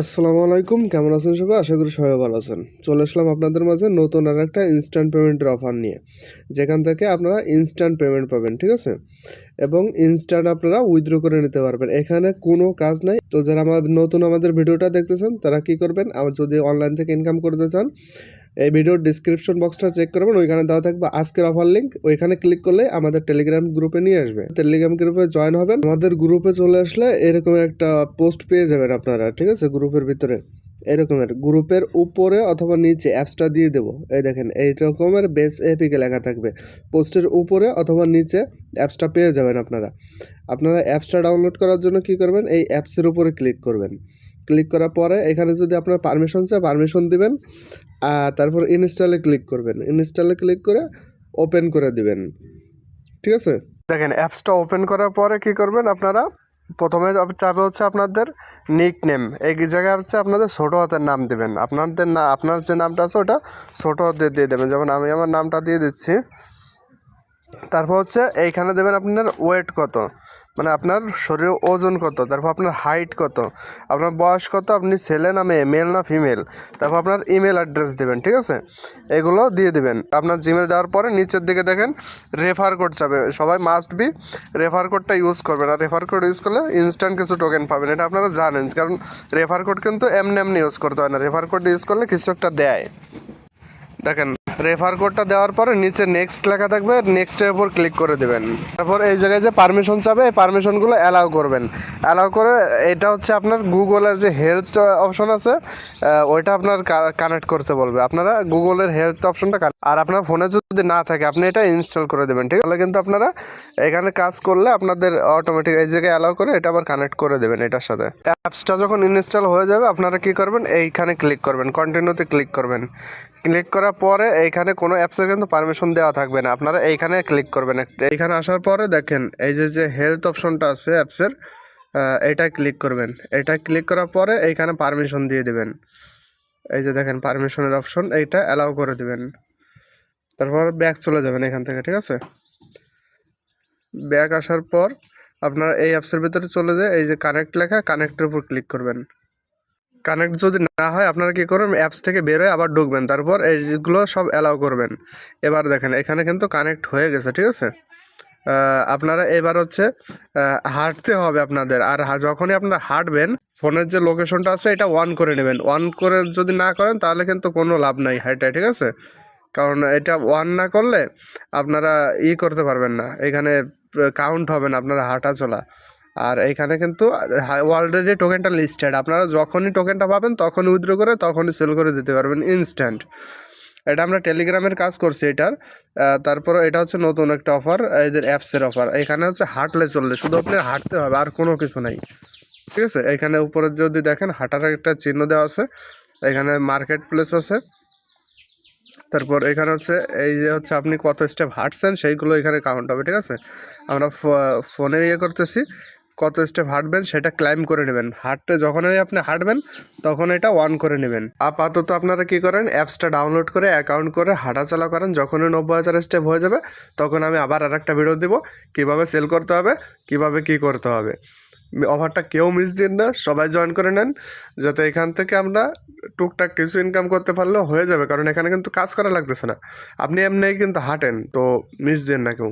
আসসালামু আলাইকুম, কেমন আছেন সবাই? আশা করি সবাই ভালো আছেন। চলে আসলাম আপনাদের মাঝে নতুন আর একটা ইনস্ট্যান্ট পেমেন্টের অফার নিয়ে। যেখান থেকে আপনারা ইনস্ট্যান্ট পেমেন্ট পাবেন, ঠিক আছে? এবং ইনস্ট্যান্ট আপনারা উইথড্র করে নিতে পারবেন। এখানে কোনো কাজ নাই। তো যারা আমার নতুন আমাদের ভিডিওটা দেখতেছেন, তারা কি করবেন? যদি অনলাইন থেকে ইনকাম করতে চান এই ভিডিওর ডিসক্রিপশন বক্সটা চেক করবেন ওইখানে দেওয়া থাকবে আজকের অফার লিঙ্ক ওইখানে ক্লিক করলে আমাদের টেলিগ্রাম গ্রুপে নিয়ে আসবে। টেলিগ্রাম গ্রুপে জয়েন হবেন। আমাদের গ্রুপে চলে আসলে এরকম একটা পোস্ট পেয়ে যাবেন আপনারা, ঠিক আছে? গ্রুপের ভিতরে। এরকমের গ্রুপের উপরে অথবা নিচে অ্যাপসটা দিয়ে দেবো। এই দেখেন, এই রকমের বেস এপিকে লেখা থাকবে। পোস্টের উপরে অথবা নিচে অ্যাপসটা পেয়ে যাবেন আপনারা। আপনারা অ্যাপসটা ডাউনলোড করার জন্য কি করবেন? এই অ্যাপসের উপরে ক্লিক করবেন। ক্লিক করার পরে এখানে যদি আপনার পারমিশন চায় পারমিশন দিবেন। তারপর ইনস্টলে ক্লিক করবেন। ইনস্টলে ক্লিক করে ওপেন করে দিবেন। ঠিক আছে? দেখেন অ্যাপসটা ওপেন করার পরে কি করবেন আপনারা? প্রথমে চাবে হচ্ছে আপনাদের নিক নেম এই জায়গায় হচ্ছে আপনাদের ছোটো হাতের নাম দেবেন। আপনাদের না, আপনার যে নামটা আছে, ওটা ছোটো হাতে দিয়ে দেবেন। যেমন আমি আমার নামটা দিয়ে দিচ্ছি। তারপর হচ্ছে এইখানে দেবেন আপনার ওয়েট কত। মানে আপনার শরীরের ওজন কত, তারপর আপনার হাইট কত, আপনার বয়স কত, আপনি ছেলে না মেয়ে মেল না ফিমেল তারপর আপনার ইমেল অ্যাড্রেস দেবেন, ঠিক আছে? এগুলো দিয়ে দেবেন। আপনার জিমেল দেওয়ার পরে নিচের দিকে দেখেন রেফার কোড যাবে সবাই মাস্ট বি রেফার কোডটা ইউজ করবেন। আর রেফার কোড ইউজ করলে ইনস্ট্যান্ট কিছু টোকেন পাবেন। এটা আপনারা জানেন, কারণ রেফার কোড কিন্তু এমনি এমনি ইউজ করতে হয় না। রেফার কোড ইউজ করলে কিছু একটা দেয়। দেখেন রেফার কোডটা দেওয়ার পরে নিচে নেক্সট লেখা থাকবে নেক্সটের উপর ক্লিক করে দেবেন। তারপর এই জায়গায় যে পারমিশন চাবে, এই পারমিশনগুলো অ্যালাউ করবেন। অ্যালাউ করে এটা হচ্ছে আপনার গুগলের যে হেলথ অপশন আছে ওইটা আপনার কানেক্ট করতে বলবে। আপনারা গুগলের হেলথ অপশনটা আর আপনার ফোনে যদি না থাকে, আপনি এটা ইনস্টল করে দেবেন, ঠিক তাহলে কিন্তু আপনারা এখানে কাজ করলে আপনাদের অটোমেটিক এই জায়গায় অ্যালাউ করে এটা আবার কানেক্ট করে দেবেন এটার সাথে। অ্যাপসটা যখন ইনস্টল হয়ে যাবে, আপনারা কি করবেন? এইখানে ক্লিক করবেন কন্টিনিউতে ক্লিক করবেন। ক্লিক করার পরে এইখানে কোনো অ্যাপসের কিন্তু পারমিশন দেওয়া থাকবে না। আপনারা এইখানে ক্লিক করবেন। এইখানে আসার পরে দেখেন, এই যে যে হেলথ অপশনটা আছে অ্যাপসের এইটা ক্লিক করবেন। এটা ক্লিক করার পরে এইখানে পারমিশন দিয়ে দেবেন। এই যে দেখেন, পারমিশনের অপশন, এইটা অ্যালাউ করে দেবেন। তারপর ব্যাক চলে যাবেন এখান থেকে, ঠিক আছে? ব্যাক আসার পর আপনারা এই অ্যাপসের ভিতরে চলে যায় এই যে কানেক্ট লেখা, কানেক্টের উপর ক্লিক করবেন। কানেক্ট যদি না হয়, আপনারা কী করবেন? অ্যাপস থেকে বের হয়ে আবার ঢুকবেন। তারপর এইগুলো সব অ্যালাউ করবেন। এবার দেখেন, এখানে কিন্তু কানেক্ট হয়ে গেছে, ঠিক আছে? আপনারা এবার হচ্ছে হাঁটতে হবে আপনাদের। আর যখনই আপনারা হাঁটবেন, ফোনের যে লোকেশনটা আছে, এটা অন করে নেবেন। অন করে যদি না করেন, তাহলে কিন্তু কোনো লাভ নাই হাইটায় ঠিক আছে? কারণ এটা অন না করলে আপনারা ই করতে পারবেন না। এখানে কাউন্ট হবে না আপনারা হাঁটা চলা। আর এইখানে কিন্তু অলরেডি টোকেনটা লিস্টেড আপনারা যখনই টোকেনটা পাবেন, তখনই উইথড্র করে, তখনই সেল করে দিতে পারবেন ইনস্ট্যান্ট এটা আমরা টেলিগ্রামের কাজ করছি এটার। তারপর এটা হচ্ছে নতুন একটা অফার এদের অ্যাপসের অফার এখানে হচ্ছে হাঁটলে চললে, শুধু আপনি হাঁটতে হবে, আর কোনো কিছু নাই। ঠিক আছে? এখানে উপরে যদি দেখেন, হাঁটার একটা চিহ্ন দেওয়া আছে, এখানে মার্কেট প্লেস আছে। তারপর এখানে হচ্ছে, এই যে হচ্ছে আপনি কত স্টেপ হাঁটছেন, সেইগুলো এখানে কাউন্ট হবে, ঠিক আছে? আমরা ফোনে ইয়ে করতেছি। কত স্টেপ হাঁটবেন সেটা ক্লাইম করে নেবেন। হাঁটতে যখনই আপনি হাঁটবেন, তখন এটা অন করে নেবেন। আপাতত আপনারা কি করেন অ্যাপসটা ডাউনলোড করে অ্যাকাউন্ট করে হাঁটাচলা করেন। যখনই নব্বই হাজার স্টেপ হয়ে যাবে, তখন আমি আবার আর একটা ভিডিও দেবো, কীভাবে সেল করতে হবে, কীভাবে কি করতে হবে। অফারটা কেউ মিস দিন না, সবাই জয়েন করে নেন, যাতে এখান থেকে আমরা টুকটাক কিছু ইনকাম করতে পারলেও হয়ে যাবে, কারণ এখানে কিন্তু কাজ করা লাগতেছে না। আপনি এমনি কিন্তু হাঁটেন, তো মিস দিন না কেউ।